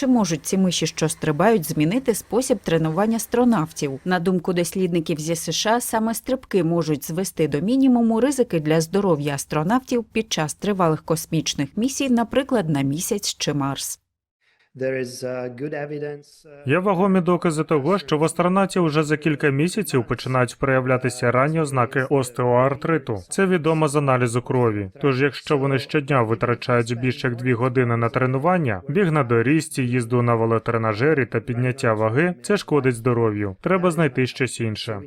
Чи можуть ці миші, що стрибають, змінити спосіб тренування астронавтів? На думку дослідників зі США, саме стрибки можуть звести до мінімуму ризики для здоров'я астронавтів під час тривалих космічних місій, наприклад, на місяць чи Марс. Є вагомі докази того, що в астронавтів вже за кілька місяців починають проявлятися ранні ознаки остеоартриту. Це відомо з аналізу крові. Тож, якщо вони щодня витрачають більше як дві години на тренування, біг на доріжці, їзду на велотренажері та підняття ваги, це шкодить здоров'ю. Треба знайти щось інше.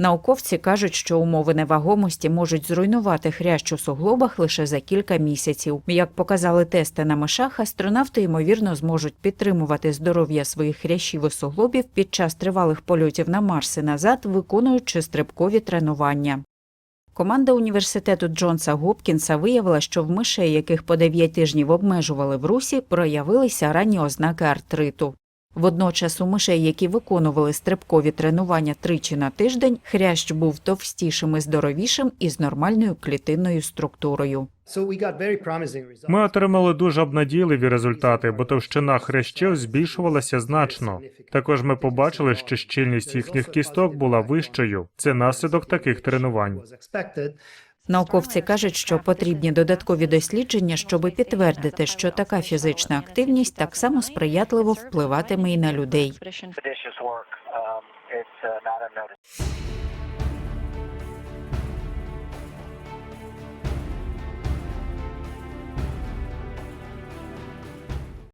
Науковці кажуть, що умови невагомості можуть зруйнувати хрящ у суглобах лише за кілька місяців. Як показали тести на мишах, астронавти ймовірно зможуть підтримувати здоров'я своїх хрящів і суглобів під час тривалих польотів на Марс і назад, виконуючи стрибкові тренування. Команда університету Джонса Гопкінса виявила, що в мишей, яких по 9 тижнів обмежували в русі, проявилися ранні ознаки артриту. Водночас у мишей, які виконували стрибкові тренування тричі на тиждень, хрящ був товстішим і здоровішим і з нормальною клітинною структурою. Ми отримали дуже обнадійливі результати, бо товщина хрящів збільшувалася значно. Також ми побачили, що щільність їхніх кісток була вищою. Це наслідок таких тренувань. Науковці кажуть, що потрібні додаткові дослідження, щоб підтвердити, що така фізична активність так само сприятливо впливатиме і на людей.